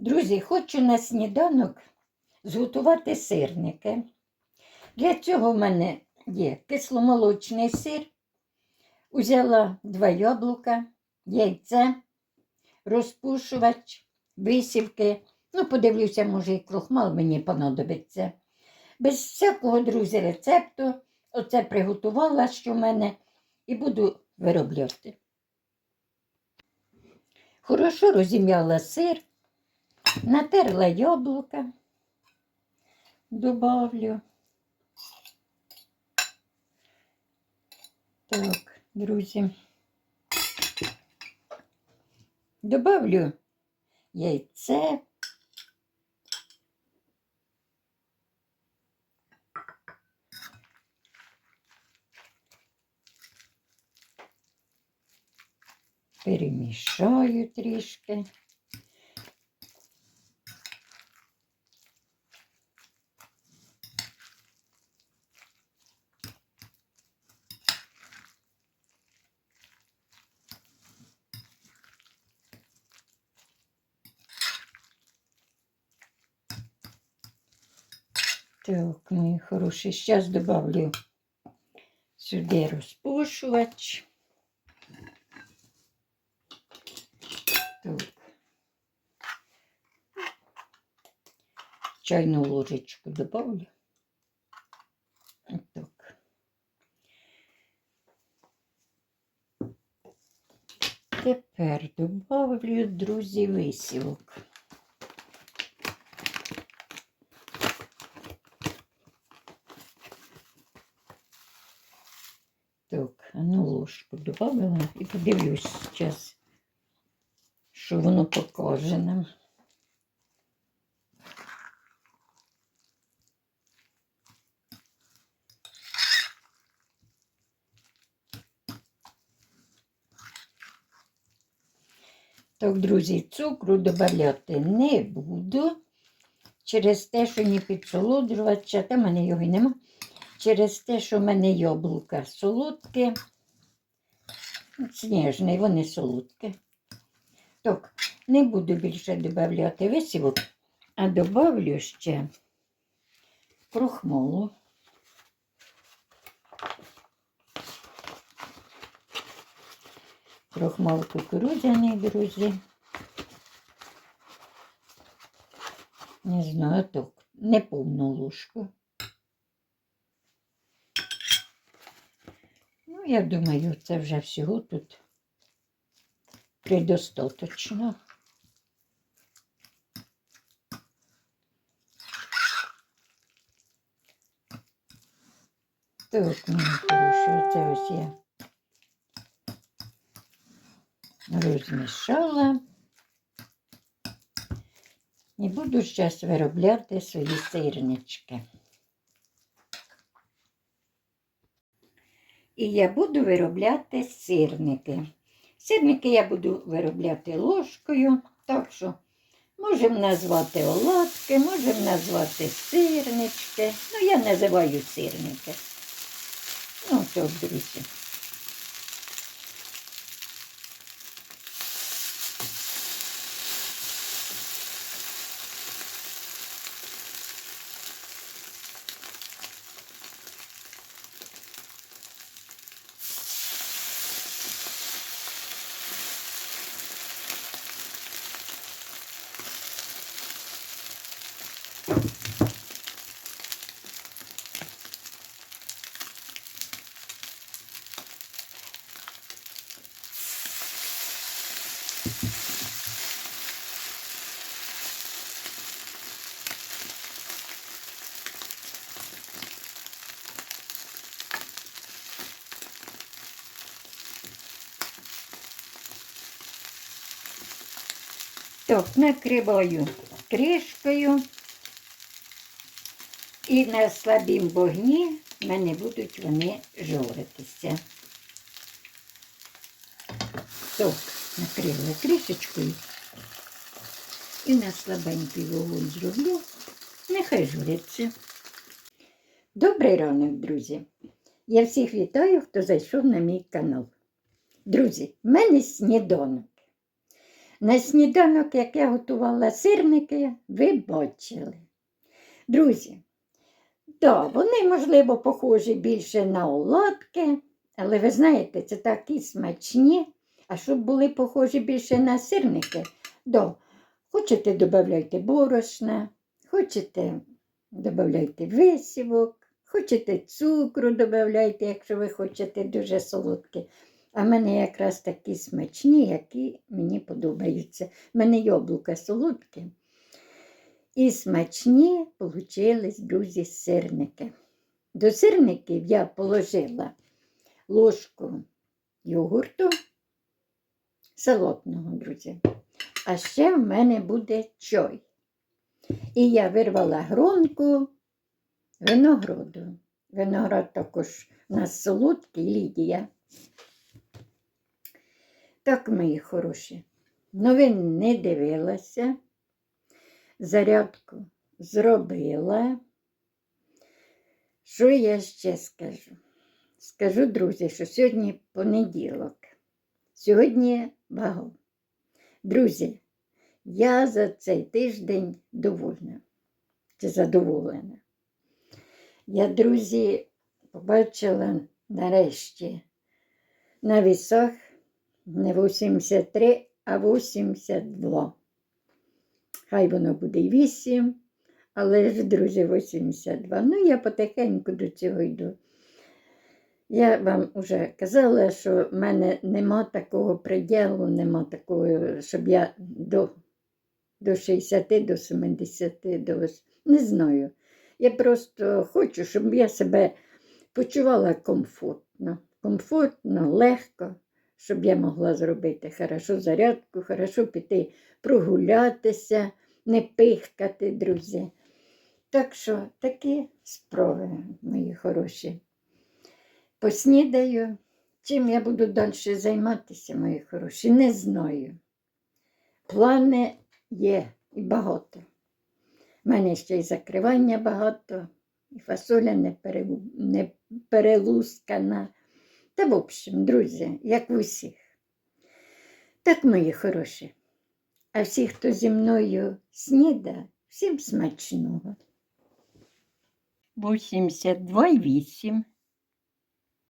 Друзі, хочу на сніданок зготувати сирники. Для цього в мене є кисломолочний сир. Узяла два яблука, яйце, розпушувач, висівки. Ну, подивлюся, може, і крохмал мені понадобиться. Без всякого, друзі, рецепту. Оце приготувала, що в мене, і буду виробляти. Хорошо розім'яла сир, натерла яблука, добавлю. Так, друзі. Добавлю яйце. Перемішаю трішки. Так, мої хороші, зараз добавлю сюди розпушувач. Так. Чайну ложечку добавлю. Так. Тепер добавлю, друзі, висівок. Так, ну ложку добавила і подивлюсь зараз, що воно покаже нам. Так, друзі, цукру додати не буду. Через те, що не підсолоджувача, та в мене його й нема. Через те, що в мене яблука солодкі, сніжні, вони солодкі. Так, не буду більше додати висівок, а додавлю ще крохмалу. Крохмал кукурудзяний, друзі. Не знаю, так, не повну ложку. Я думаю, це вже всього тут предостаточно. Так, мені хороше, це ось я розмішала. І буду зараз виробляти свої сирнички. І я буду виробляти сирники. Сирники я буду виробляти ложкою, так що можемо назвати оладки, можемо назвати сирнички. Ну, я називаю сирники. Ну, то, друзі. Так, накриваю кришкою. І на слабім вогні в мене будуть вони жоритися. Так, накрила кришечкою. І на слабенький вогонь зроблю. Нехай журиться. Добрий ранок, друзі! Я всіх вітаю, хто зайшов на мій канал. Друзі, в мене сніданок. На сніданок, як я готувала сирники, ви бачили. Друзі, да, вони, можливо, похожі більше на оладки, але ви знаєте, це такі смачні. А щоб були похожі більше на сирники, да, хочете додавайте борошна, хочете додавайте висівок, хочете цукру додавайте, якщо ви хочете дуже солодкі. А в мене якраз такі смачні, які мені подобаються. У мене яблука солодкі. І смачні получились, друзі, сирники. До сирників я положила ложку йогурту солодного, друзі. А ще в мене буде чай. І я вирвала гронку винограду. Виноград також у нас солодкий, Лідія. Так, мої хороші. Новин не дивилася. Зарядку зробила. Що я ще скажу? Скажу, друзі, що сьогодні понеділок. Сьогодні вагон. Друзі, я за цей тиждень довольна. Чи задоволена. Я, друзі, побачила нарешті на вісах не 83, а 82. Хай воно буде 8, але ж, друзі, 82. Ну, я потихеньку до цього йду. Я вам вже казала, що в мене нема такого приділу, нема такого, щоб я до, до 60, до 70, до не знаю. Я просто хочу, щоб я себе почувала комфортно. Комфортно, легко, щоб я могла зробити хорошо зарядку, хорошо піти прогулятися, не пихкати, друзі. Так що такі справи, мої хороші. Поснідаю. Чим я буду далі займатися, мої хороші, не знаю. Плани є і багато. У мене ще й закривання багато, і фасоля не, пере... не перелускана. Та, в общем, друзі, як в усіх. Так, мої хороші. А всі, хто зі мною сніда, всім смачного. 82,8.